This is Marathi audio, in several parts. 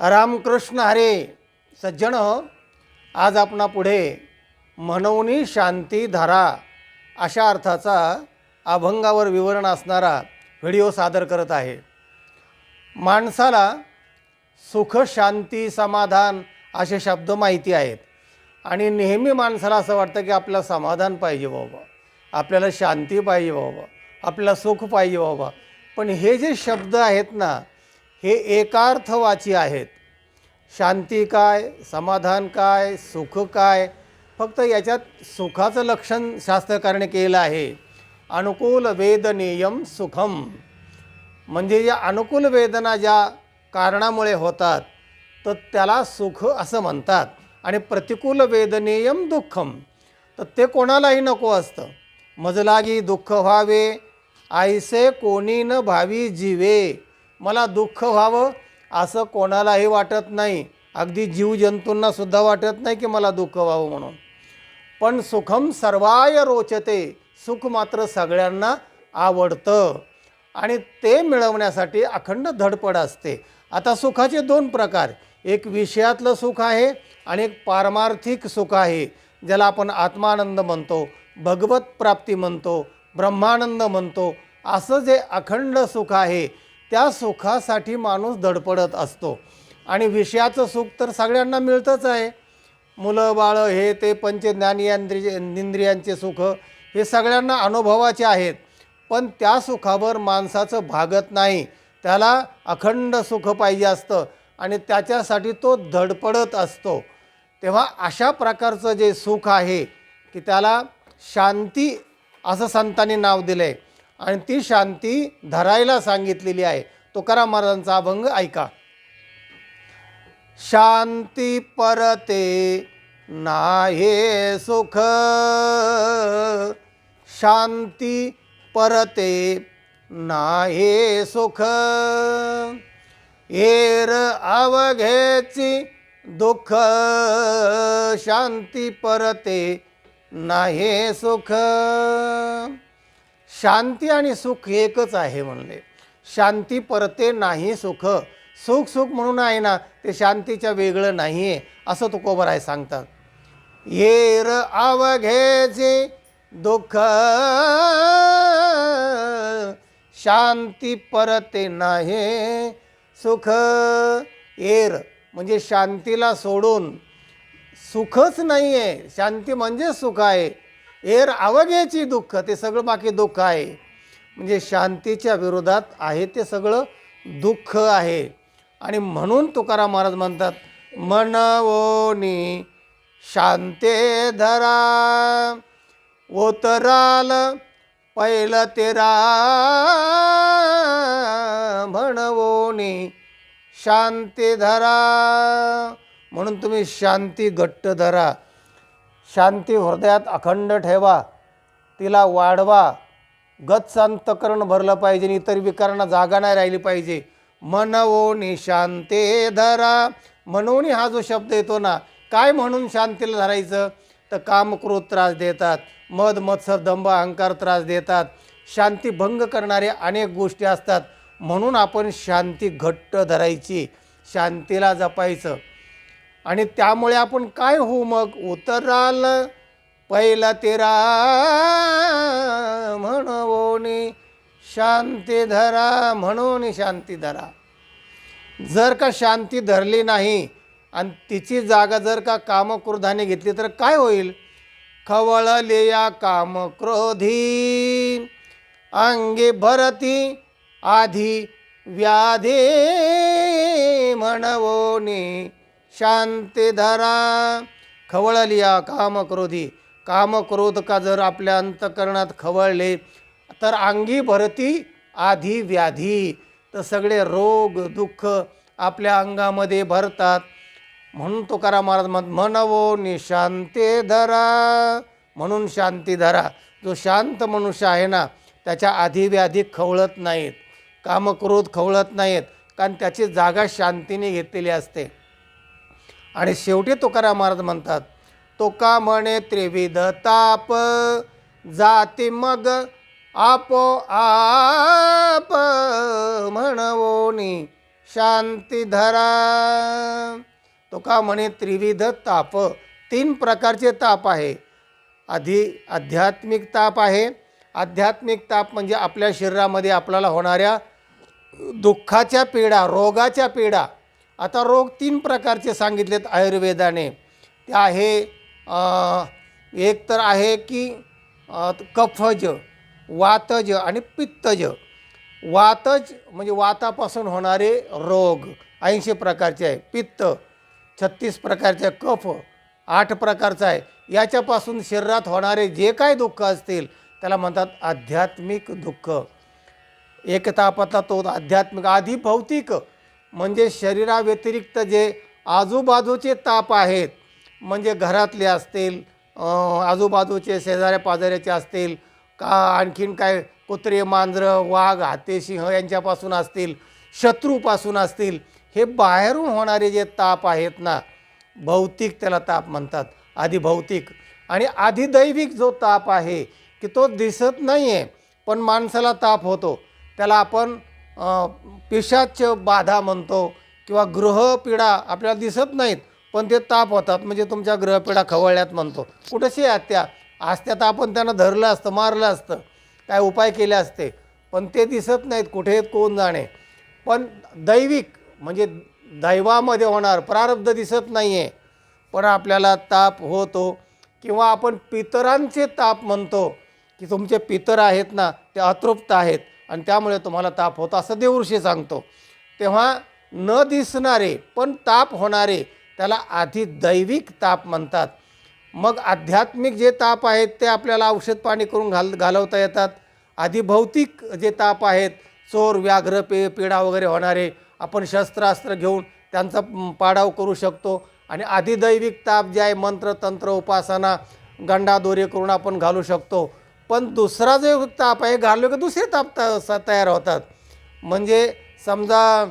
रामकृष्ण हरे सज्जन आज आपणा पुढे म्हणवनी शांती धारा अशा अर्थाचा अभंगावर विवरण असणारा व्हिडिओ सादर करत आहे. माणसाला सुख शांती समाधान असे शब्द माहिती आहेत आणि नेहमी माणसाला असं वाटतं की आपल्याला समाधान पाहिजे बाबा आपल्याला शांती पाहिजे बाबा आपल्याला सुख पाहिजे बाबा. पण हे जे शब्द आहेत ना हे एकार्थवाची आहेत. शांती काय समाधान काय सुख काय? फक्त याच्यात सुखाचं लक्षण शास्त्रकारणे केलं आहे. अनुकूल वेदनीयम सुखम. म्हणजे या अनुकूल वेदना ज्या कारणामुळे होतात तर त्याला सुख असं म्हणतात आणि प्रतिकूल वेदनीयम दुःखम. तर ते कोणालाही नको असतं. मजलागी दुःख व्हावे आईसे कोणी न भावी जीवे. मला दुःख व्हावं असं कोणालाही वाटत नाही. अगदी जीवजंतूंनासुद्धा वाटत नाही की मला दुःख व्हावं म्हणून. पण सुखम सर्वाय रोचते सुख मात्र सगळ्यांना आवडतं. आणि ते मिळवण्यासाठी अखंड धडपड असते. आता सुखाचे दोन प्रकार एक विषयातलं सुख आहे आणि एक पारमार्थिक सुख आहे ज्याला आपण आत्मानंद म्हणतो भगवत प्राप्ती म्हणतो ब्रह्मानंद म्हणतो असं जे अखंड सुख आहे त्या सुखासाठी माणूस धडपडत असतो. आणि विषयाचं सुख तर सगळ्यांना मिळतंच आहे. मुलं बाळं हे ते पंचज्ञानियांद्रिय इंद्रियांचे सुख हे सगळ्यांना अनुभवाचे आहेत. पण त्या सुखावर माणसाचं भागत नाही. त्याला अखंड सुख पाहिजे असतं आणि त्याच्यासाठी तो धडपडत असतो. तेव्हा अशा प्रकारचं जे सुख आहे की त्याला शांती असं संतांनी नाव दिलं आहे आणि ती शांती धरायला सांगितलेली आहे. तुकाराम महाराजांचा अभंग ऐका. शांती परते नाहे सुख. शांती परते नाहे सुख. एर अवघेची दुःख. शांती परते नाहे सुख. शांती आणि सुख एकच आहे म्हणले. शांती परते नाही सुख. सुख सुख म्हणून आहे ना ते शांतीच्या वेगळं नाही आहे असं तुकोबर आहे सांगतात. येर अवघेचे दुःख. शांती परते नाही सुख. येर म्हणजे शांतीला सोडून सुखच नाही आहे शांती म्हणजेच सुख आहे. एर अवघ्याची दुःख ते सगळं बाकी दुःख आहे. म्हणजे शांतीच्या विरोधात आहे ते सगळं दुःख आहे. आणि म्हणून तुकाराम महाराज म्हणतात मनवोनी शांते धरा ओतराल पहिलं तेरा म्हणवोनी शांती धरा. म्हणून तुम्ही शांती घट्ट धरा. शांती हृदयात अखंड ठेवा. तिला वाढवा. गत शांतकरण भरलं पाहिजे आणि इतर विकारांना जागा नाही राहिली पाहिजे. मनवोनी शांते धरा. मनवणी हा जो शब्द येतो ना काय म्हणून शांतीला धरायचं? तर कामक्रोध त्रास देतात मद मत्सर दंभ अहंकार त्रास देतात. शांती भंग करणाऱ्या अनेक गोष्टी असतात. म्हणून आपण शांती घट्ट धरायची. शांतीला जपायचं. आणि त्यामुळे आपण काय होऊ मग? उतराल पहिला तेरा म्हणून शांती धरा म्हणून शांती धरा. जर का शांती धरली नाही आणि तिची जागा जर का कामक्रोधाने घेतली तर काय होईल? खवळले या कामक्रोधी. अंगे भरती आधी व्याधी म्हणवोनी. शांतीधारा। खवळली या कामक्रोधी। कामक्रोध का जर आपल्या अंतकरणात खवळले तर अंगी भरती आधी व्याधी। तर सगळे रोग दुःख आपल्या अंगामध्ये भरतात। म्हणून तुकाराम महाराज म्हणत म्हणवो निशांते धरा म्हणून शांती धरा जो शांत मनुष्य आहे ना त्याच्या आधी व्याधी खवळत नाहीत। कामक्रोध खवळत नाहीत कारण त्याची जागा शांतीने घेतलेली असते। आणि शेवटी तुकाराम महाराज म्हणतात तुका म्हणे त्रिविध ताप जाती मग आपो आप म्हणवोनी शांती धरा. तुका म्हणे त्रिविध ताप तीन प्रकारचे ताप आहे. आधी आध्यात्मिक ताप आहे. आध्यात्मिक ताप म्हणजे आपल्या शरीरामध्ये आपल्याला होणाऱ्या दुःखाच्या पीडा रोगाच्या पीडा आता रोग तीन प्रकारचे सांगितलेत आयुर्वेदाने. ते आहे एक तर आहे की कफज वातज आणि पित्तज. वातज म्हणजे वातापासून होणारे रोग ऐंशी प्रकारचे आहे. पित्त छत्तीस प्रकारचे कफ आठ प्रकारचा आहे. याच्यापासून शरीरात होणारे जे काय दुःख असतील त्याला म्हणतात आध्यात्मिक दुःख. एकतापातला तो आध्यात्मिक आधी भौतिक म्हणजे शरीराव्यतिरिक्त जे आजूबाजूचे ताप आहेत म्हणजे घरातले असतील आजूबाजूचे शेजाऱ्या पाजाऱ्याचे असतील का आणखीन काय कुत्रे मांजरं वाघ हाते सिंह यांच्यापासून असतील शत्रूपासून असतील हे बाहेरून होणारे जे ताप आहेत ना भौतिक त्याला ताप म्हणतात आधी भौतिक. आणि आधी दैविक जो ताप आहे की तो दिसत नाही आहे पण माणसाला ताप होतो. त्याला आपण पिशाच बाधा म्हणतो किंवा ग्रहपीडा आपल्याला दिसत नाहीत पण ते ताप होतात. म्हणजे तुमच्या ग्रहपीडा खवळल्यात म्हणतो. कुठेशी आहेत त्या? असत्या तर आपण त्यांना धरलं असतं मारलं असतं. काय उपाय केले असते? पण ते दिसत नाहीत कुठे आहेत कोण जाणे. पण दैविक म्हणजे दैवामध्ये होणार प्रारब्ध दिसत नाही आहे पण आपल्याला ताप होतो किंवा आपण पितरांचे ताप म्हणतो की तुमचे पितर आहेत ना ते अतृप्त आहेत. आणि त्यामुळे तुम्हाला ताप होतो असं देवऋषी सांगतो. तेव्हा न दिसणारे पण ताप होणारे त्याला आधी दैविक ताप म्हणतात. मग आध्यात्मिक जे ताप आहेत ते आपल्याला औषध पाणी करून घाल घालवता येतात. आधी भौतिक जे ताप आहेत चोर व्याघ्र पे पीडा वगैरे होणारे आपण शस्त्रास्त्र घेऊन त्यांचा पाडाव करू शकतो. आणि आधी दैविक ताप जे आहे मंत्र तंत्र उपासना गंडादोरे करून आपण घालू शकतो. पण दुसरा जो ताप आहे घाललो की दुसरे ताप त स- तयार होतात. म्हणजे समजा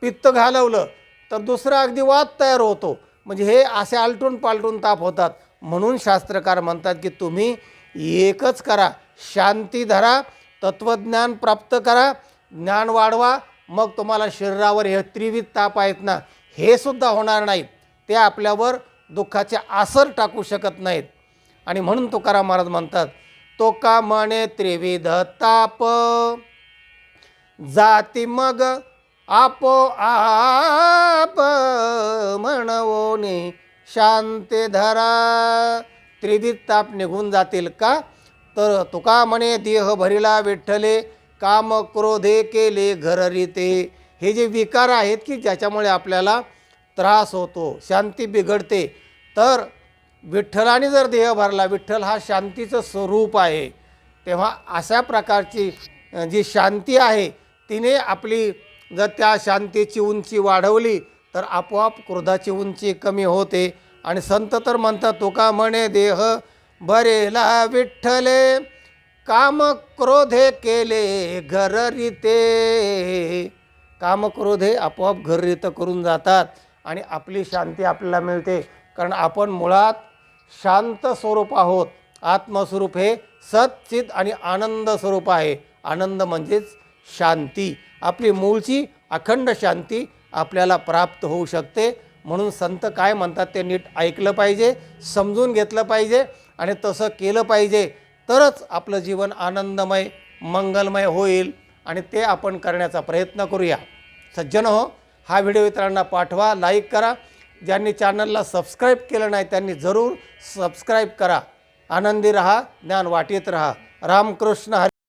पित्त घालवलं तर दुसरा अगदी वाद तयार होतो. म्हणजे हे असे आलटून पालटून ताप होतात. म्हणून शास्त्रकार म्हणतात की तुम्ही एकच करा. शांती धरा तत्त्वज्ञान प्राप्त करा ज्ञान वाढवा मग तुम्हाला शरीरावर हे त्रिविध ताप आहेत ना हे सुद्धा होणार नाहीत. ते आपल्यावर दुःखाचे आसर टाकू शकत नाहीत. आणि म्हणून तुकाराम महाराज म्हणतात तो का म्हणे त्रिविध ताप जाती मग आपो आप म्हणवोनी शांते धरा. त्रिविध ताप निघून जातील का? तर तुका म्हणे देह भरिला विठ्ठले काम क्रोधे केले घररिते. हे जे विकार आहेत की ज्याच्यामुळे आपल्याला त्रास होतो शांती बिघडते तर विठ्ठलाने जर देह भरला विठ्ठल हा शांतीचं स्वरूप आहे. तेव्हा अशा प्रकारची जी शांती आहे तिने आपली जर त्या शांतीची उंची वाढवली तर आपोआप क्रोधाची उंची कमी होते. आणि संत तर म्हणतात तुका म्हणे देह बरेला विठ्ठले काम क्रोधे केले घररिते काम क्रोधे आपोआप घररित करून जातात आणि आपली शांती आपल्याला मिळते. कारण आपण मुळात शांत स्वरूप आहोत. आत्मस्वरूप हे सच्चित आणि आनंद स्वरूप आहे. आनंद म्हणजेच शांती. आपली मूळची अखंड शांती आपल्याला प्राप्त होऊ शकते. म्हणून संत काय म्हणतात ते नीट ऐकलं पाहिजे समजून घेतलं पाहिजे आणि तसं केलं पाहिजे. तरच आपलं जीवन आनंदमय मंगलमय होईल आणि ते आपण करण्याचा प्रयत्न करूया. सज्जन हो हा व्हिडिओ इतरांना पाठवा लाईक करा. ज्यांनी चॅनलला सबस्क्राईब केलं नाही त्यांनी जरूर सबस्क्राईब करा. आनंदी रहा ज्ञान वाटीत रहा. रामकृष्ण हरी